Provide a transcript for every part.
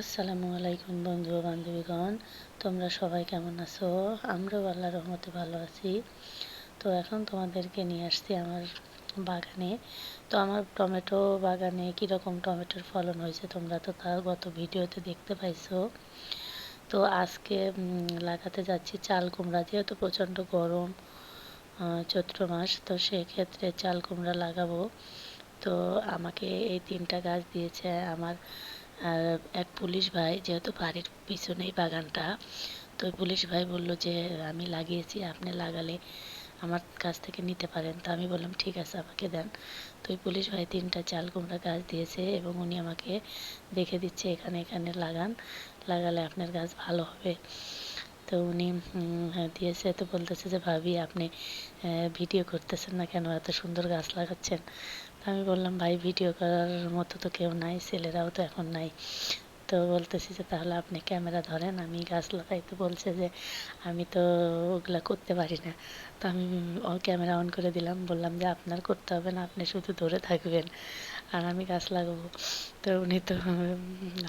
আসসালামু আলাইকুম বন্ধু বান্ধবীগণ। তোমরা সবাই কেমন আছো? আমরাও আল্লাহ রহমতে ভালো আছি। তো এখন তোমাদেরকে নিয়ে আসছি আমার বাগানে। তো আমার টমেটো বাগানে কীরকম টমেটোর ফলন হয়েছে তোমরা তো তার গত ভিডিওতে দেখতে পাইছো। তো আজকে লাগাতে যাচ্ছি চাল কুমড়া, যেহেতু প্রচণ্ড গরম চৈত্র মাস, তো সেক্ষেত্রে চাল কুমড়া লাগাবো। তো আমাকে এই তিনটা গাছ দিয়েছে আমার এক পুলিশ ভাই, যেহেতু বাড়ির পিছনেই বাগানটা, তো পুলিশ ভাই বলল যে, আমি লাগিয়েছি, আপনি লাগালে আমার কাছ থেকে নিতে পারেন। তো আমি বললাম, ঠিক আছে, আমাকে দেন। তো ওই পুলিশ ভাই তিনটা চাল কুমড়া গাছ দিয়েছে এবং উনি আমাকে দেখে দিচ্ছে, এখানে এখানে লাগান, লাগালে আপনার গাছ ভালো হবে। তো উনি হ্যাঁ, দিয়েছে। তো বলতেছে যে ভাবি আপনি ভিডিও করতেছেন না কেন? এত সুন্দর গাছ লাগাচ্ছেন। আমি বললাম ভাই ভিডিও করার মতো তো কেউ নাই ছেলেরাও তো এখন নাই। তো বলতেছি যে, তাহলে আপনি ক্যামেরা ধরেন, আমি গাছ লাগাইতে বলছে যে, আমি তো ওগুলা করতে পারি না। তো আমি ক্যামেরা অন করে দিলাম, বললাম যে, আপনার করতে হবে না, আপনি শুধু ধরে থাকবেন, আর আমি গাছ লাগাবো। তো উনি তো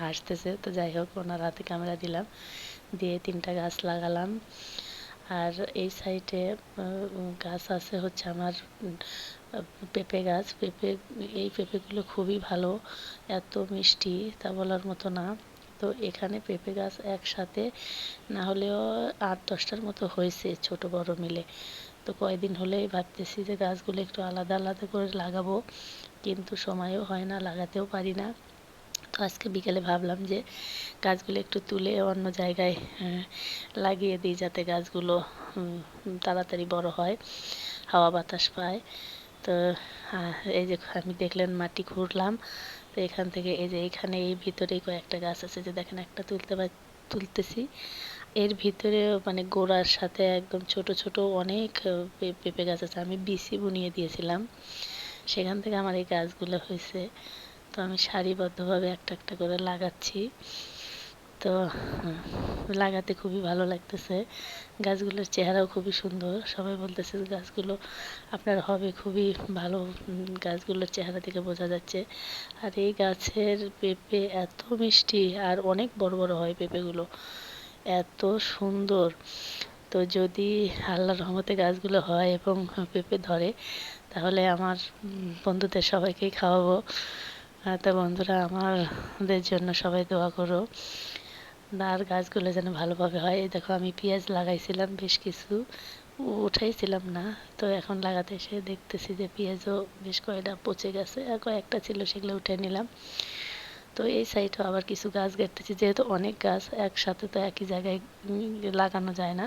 হাসতেছে, তো যাই হোক, ওনার হাতে ক্যামেরা দিলাম, দিয়ে তিনটা গাছ লাগালাম। আর এই সাইডে গাছ আছে হচ্ছে আমার পেঁপে গাছ। পেঁপে, এই পেঁপেগুলো খুবই ভালো, এত মিষ্টি তা বলার মতো না। তো এখানে পেঁপে গাছ একসাথে, না হলেও আট দশটার মতো হয়েছে ছোট বড় মিলে। তো কয়দিন হলেই ভাবতেছি যে গাছগুলো একটু আলাদা আলাদা করে লাগাবো, কিন্তু সময়ও হয় না, লাগাতেও পারি না। তো আজকে বিকেলে ভাবলাম যে গাছগুলো একটু তুলে অন্য জায়গায় লাগিয়ে দিই যাতে গাছগুলো তাড়াতাড়ি বড় হয়, হাওয়া বাতাস পায়। তো এই যে আমি দেখলেন মাটি খুঁড়লাম, তো এখান থেকে এই যে এখানে এই ভিতরেই কয়েকটা গাছ আছে, যে দেখেন একটা তুলতে তুলতেছি। এর ভিতরে মানে গোড়ার সাথে একদম ছোট ছোট অনেক পেঁপে গাছ আছে, আমি বিসি বুনিয়ে দিয়েছিলাম। সেখান থেকে আমার এই গাছগুলো হয়েছে। তো আমি সারিবদ্ধভাবে একটা একটা করে লাগাচ্ছি। তো লাগাতে খুবই ভালো লাগতেছে। গাছগুলোর চেহারাও খুবই সুন্দর। সবাই বলতেছে গাছগুলো আপনার হবে খুবই ভালো গাছগুলোর চেহারা থেকে বোঝা যাচ্ছে। আর এই গাছের পেঁপে এত মিষ্টি আর অনেক বড় বড় হয় পেঁপেগুলো। এত সুন্দর। তো যদি আল্লাহর রহমতে গাছগুলো হয় এবং পেঁপে ধরে, তাহলে আমার বন্ধুদের সবাইকেই খাওয়াবো। তো বন্ধুরা আমাদের জন্য সবাই দোয়া করো। আর গাছগুলো যেন ভালোভাবে হয়। এই দেখো, আমি পেঁয়াজ লাগাইছিলাম, বেশ কিছু। উঠাইছিলাম না। তো এখন লাগাতে এসে দেখতেছি যে পেঁয়াজও বেশ কয়েকটা পচে গেছে। আর কয়েকটা ছিল, সেগুলো উঠে নিলাম। তো এই সাইডেও আবার কিছু গাছ গেটেছি যেহেতু অনেক গাছ, একসাথে তো একই জায়গায় লাগানো যায় না।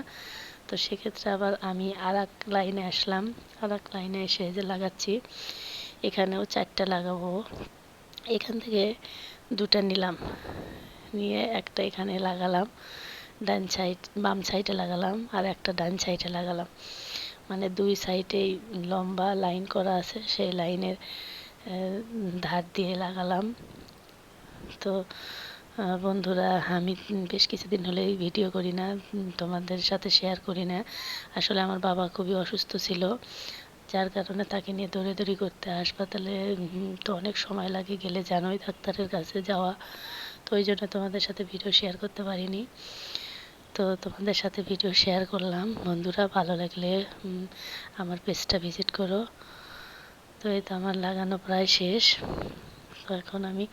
তো সেক্ষেত্রে আবার আমি আর এক লাইনে আসলাম। আর এক লাইনে এসে যে লাগাচ্ছি। এখানেও চারটা লাগাবো। এখান থেকে দুটা নিলাম। নিয়ে একটা এখানে লাগালাম, ডান সাইড বাম সাইডে লাগালাম আর একটা ডান সাইডে লাগালাম। মানে দুই সাইডেই লম্বা লাইন করা আছে, সেই লাইনের ধার দিয়ে লাগালাম। তো বন্ধুরা, আমি বেশ কিছুদিন হলে ভিডিও করি না, তোমাদের সাথে শেয়ার করি না। আসলে আমার বাবা খুবই অসুস্থ ছিল। যার কারণে তাকে নিয়ে দৌড়াদৌড়ি করতে হাসপাতালে তো অনেক সময় লাগে গেলে জানোই ডাক্তারের কাছে যাওয়া। তো ওই জন্য তোমাদের সাথে ভিডিও শেয়ার করতে পারিনি। তো তোমাদের সাথে ভিডিও শেয়ার করলাম। বন্ধুরা, ভালো লাগলে আমার পেজটা ভিজিট করো। তো এই তো আমার লাগানো প্রায় শেষ। তো এখন আমি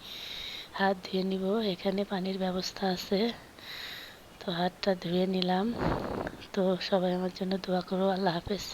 হাত ধুয়ে নিব। এখানে পানির ব্যবস্থা আছে। তো হাতটা ধুয়ে নিলাম। তো সবাই আমার জন্য দোয়া করো। আল্লাহ হাফেজ।